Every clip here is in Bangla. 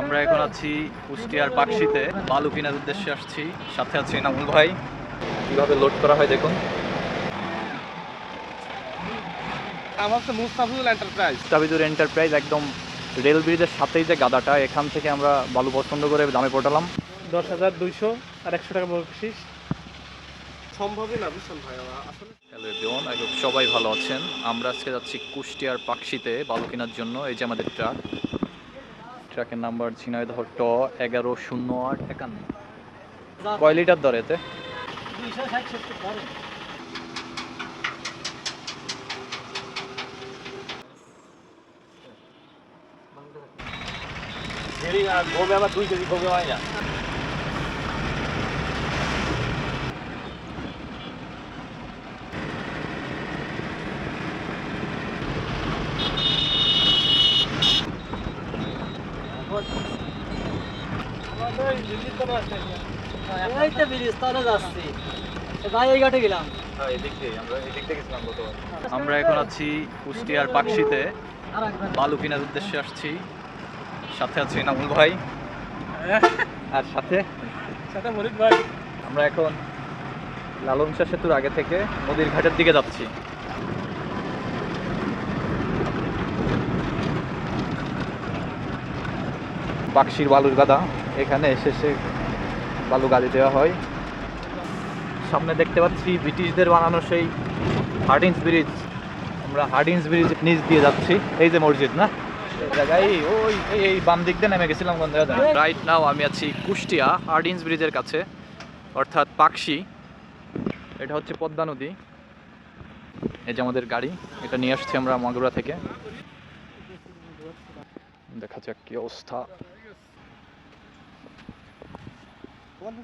আমরা এখন আছি কুষ্টিয়ার পাকশিতে বালু কেনার উদ্দেশ্যে আসছি। সাথে আছি নামুল ভাই। কীভাবে লোড করা হয় দেখুন। আমার হচ্ছে মুস্তাফিজুল এন্টারপ্রাইজ তাবিদুর এন্টারপ্রাইজ একদম রেল ব্রিজের সাথেই যে গাদাটা এখান থেকে আমরা বালু পছন্দ করে দামে পটালাম। দশ হাজার দুইশো আর একশো টাকা বকশিস। সম্ভবই না বুঝছেন ভাই আসলে হ্যালো এভরিওয়ান আই হোপ সবাই ভালো আছেন। আমরা আজকে যাচ্ছি কুষ্টিয়ার পাকশিতে বালু কেনার জন্য এই যে আমাদের ট্রাক ট্রাকের নাম্বার ঝিনাইদহ ট এগারো শূন্য আট একান্ন। কয় লিটার দর এতে? আবার দুই কেজি গোবে হয় না। এই তো ব্রিজ যাচ্ছি। ভাই এই ঘাটে গেলাম। আমরা এখন আছি কুষ্টিয়ার পাকশিতে বালু কেনার উদ্দেশ্যে আসছি। সাথে আছি নামুল ভাই। আর সাথে? সাথে মরিদ ভাই। আমরা এখন লালন শাহ সেতুর আগে থেকে নদীর ঘাটের দিকে যাচ্ছি। বাক্সির বালুর গাদা। এখানে এসে এসে বালু গাদি দেওয়া হয়। সামনে দেখতে পাচ্ছি ব্রিটিশদের বানানো সেই হার্ডিন্স ব্রিজ। আমরা হার্ডিন্স ব্রিজ নিচ দিয়ে যাচ্ছি। এই যে মসজিদ না? এই জায়গায় ওই এই- এই বাম দিক দিয়ে নেমে গেছিলাম কোন রাইট নাও আমি আছি কুষ্টিয়া হার্ডিন্স ব্রিজের কাছে অর্থাৎ পাকশি। এটা হচ্ছে পদ্মা নদী। এই যে আমাদের গাড়ি এটা নিয়ে আসছি আমরা মাগুরা থেকে। দেখা যাক কি অবস্থা।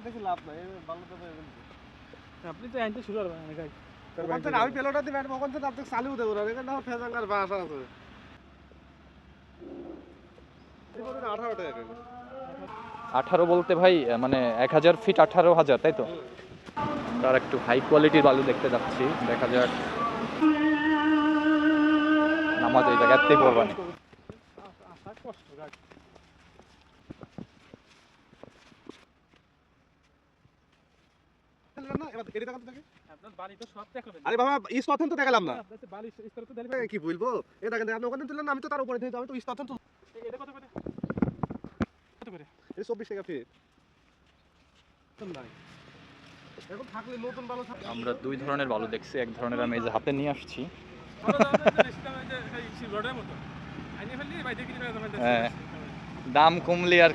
দেখি লাভ নাই ভালো তো। আপনি তো আনতে শুরু করবেন আমি আমি পেলোটা দিই ম্যাডাম ওখান থেকে আপনি দেবো না এখানে আমার ফেজাঙ্গার বাসা আছে। আঠারো টাকা আঠারো বলতে ভাই মানে এক হাজার ফিট আঠারো হাজার তাই তো? তার একটু হাই কোয়ালিটির বালু দেখতে যাচ্ছি দেখা যাক। নামাজ এই জায়গাতেই পড়বানি কষ্ট গাড়ি আরে বাবা ইস্তাথন তো দেখালাম না। কি বলব? এ দেখেন আপনি ওখানে তুললেন আমি তো তার উপরে দিই আমি তো ইস্তাথন তুল এটা কত করে? কত করে? এটা চব্বিশ টাকা ফিট এখন থাকলে নতুন ভালো থাকবে। আমরা দুই ধরনের বালু দেখছি এক ধরনের আমি এই যে হাতে নিয়ে আসছি। হ্যাঁ। দাম কমলে আর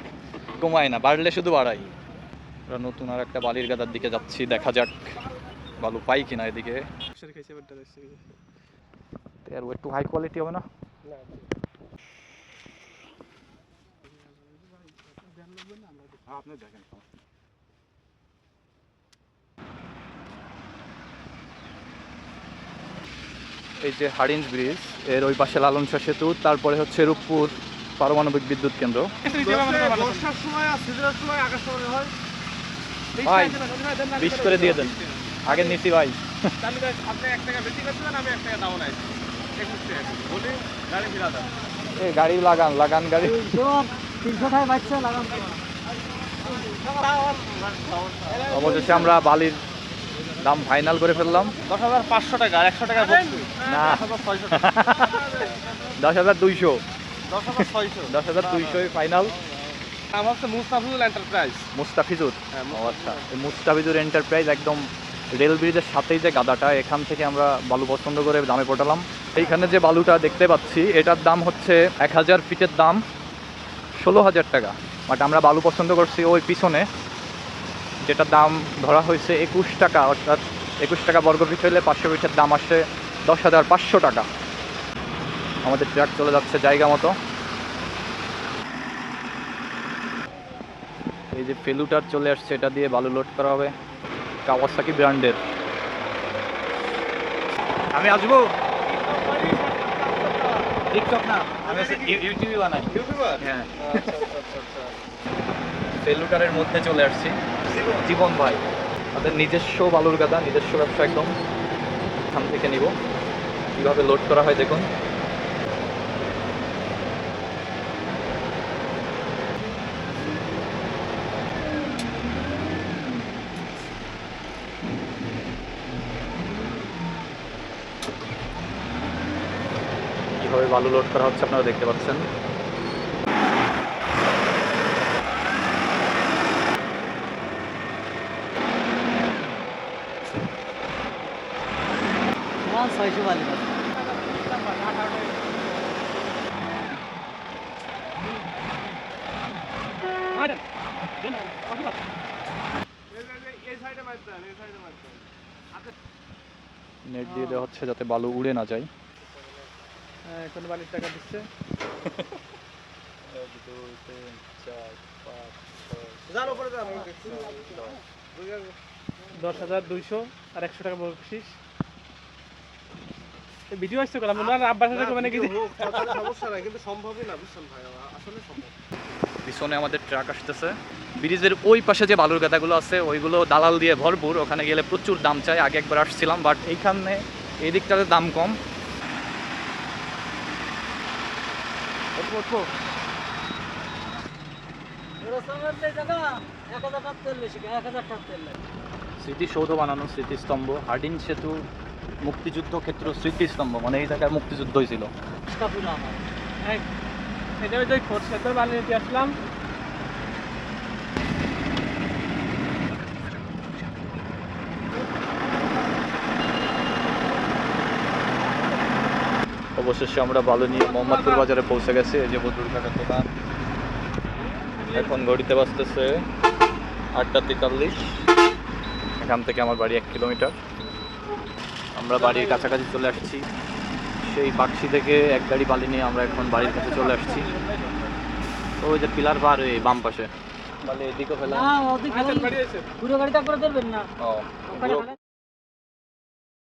কমায় না বাড়লে শুধু বাড়াই। আমরা নতুন আর একটা বালির গাদার দিকে যাচ্ছি দেখা যাক বালু পাই কিনা এদিকে। আর একটু হাই কোয়ালিটি হবে না? আপনি দেখেন এই যে হারিঞ্জ ব্রিজের ওই পাশে লালন শাহ সেতু তারপরে হচ্ছে রূপপুর পারমাণবিক বিদ্যুৎ কেন্দ্র। সময় আর সময় আকাশ হয়। ভাই, বিশ করে দিয়ে দেন। আগে নিছি ভাই। আপনি এক টাকা বেশি করছেন আমি এক টাকা দাও নাই বলি গাড়ি ফিরা লাগান লাগান গাড়ি। তিনশো টাকা বাচ্চা লাগাম অবশেষে আমরা বালির দাম ফাইনাল করে ফেললাম। দশ হাজার পাঁচশো টাকা আর একশো টাকা না। দশ হাজার ছয়শো। দশ হাজার দুইশো। দশ হাজার ছয়শো। দশ হাজার দুইশোই ফাইনাল আমার হচ্ছে মুস্তাফিজুল এন্টারপ্রাইজ মুস্তাফিজুর? হ্যাঁ, আচ্ছা এই মুস্তাফিজুর এন্টারপ্রাইজ একদম রেল ব্রিজের সাথেই যে গাদাটা এখান থেকে আমরা বালু পছন্দ করে দামে পটালাম। এইখানে যে বালুটা দেখতে পাচ্ছি এটার দাম হচ্ছে এক হাজার ফিটের দাম ষোলো হাজার টাকা। বাট আমরা বালু পছন্দ করছি ওই পিছনে যেটার দাম ধরা হয়েছে একুশ টাকা অর্থাৎ একুশ টাকা বর্গ ফিট হলে পাঁচশো ফিটের দাম আসছে দশ হাজার পাঁচশো টাকা। আমাদের ট্রাক চলে যাচ্ছে জায়গা মতো। এই যে ফেলুটার চলে আসছে এটা দিয়ে বালু লোড করা হবে। কাওয়াসাকি ব্র্যান্ডের। আমি আসব? টিকটক না আমি ইউটিউবে বানাই। ইউটিউবার? হ্যাঁ। আচ্ছা আচ্ছা আচ্ছা ফেলুটারের মধ্যে চলে আসছি। জীবন। ভাই। তাদের নিজস্ব বালুর গাদা নিজস্ব ব্যবসা একদম। এখান থেকে নিব। কীভাবে লোড করা হয় দেখুন। বালু লোড করা হচ্ছে আপনারা দেখতে পাচ্ছেন। ছয়শো বালি নেট দিয়ে দেওয়া হচ্ছে যাতে বালু উড়ে না যায়। কোন বালির টাকা দিচ্ছে। উপরে দশ হাজার দুইশো আর একশো টাকা বকশিস। ভিডিও আসছে করলাম না আব্বার সাথে মানে কি সমস্যা নাই কিন্তু সম্ভবই না বুঝছেন ভাই? আসলে সম্ভব। পিছনে আমাদের ট্রাক আসতেছে। ব্রিজের ওই পাশে যে বালুর গাদাগুলো আছে ওইগুলো দালাল দিয়ে ভরপুর। ওখানে গেলে প্রচুর দাম চাই। আগে একবার আসছিলাম বাট এইখানে এই দিকটাতে দাম কম রসমের যে জায়গা এক হাজার টাকা তেল বেশি এক হাজার টাকা তেল লাগে। স্মৃতিসৌধ বানানো স্মৃতিস্তম্ভ হার্ডিন সেতু মুক্তিযুদ্ধ ক্ষেত্র স্মৃতিস্তম্ভ মানে এই জায়গায় মুক্তিযুদ্ধ হয়েছিল এটা ওই যে খোরশেদের বালি নিতে আসলাম। অবশেষে আমরা বালু নিয়ে মোহাম্মদপুর বাজারে পৌঁছে গেছি। এই যে বদরুল কাকার দোকান। এখন ঘড়িতে বাজতেছে আটটা তেতাল্লিশ। এখান থেকে আমার বাড়ি এক কিলোমিটার। আমরা বাড়ির কাছাকাছি চলে আসছি। সেই বাক্সি থেকে এক গাড়ি বালি নিয়ে আমরা এখন বাড়ির কাছে চলে আসছি। তো ওই যে পিলার বার এই বাম পাশে। বালি এদিকে ফেলা। ওদিকে। আচ্ছা, পুরো গাড়িটা করে দেবেন না? ও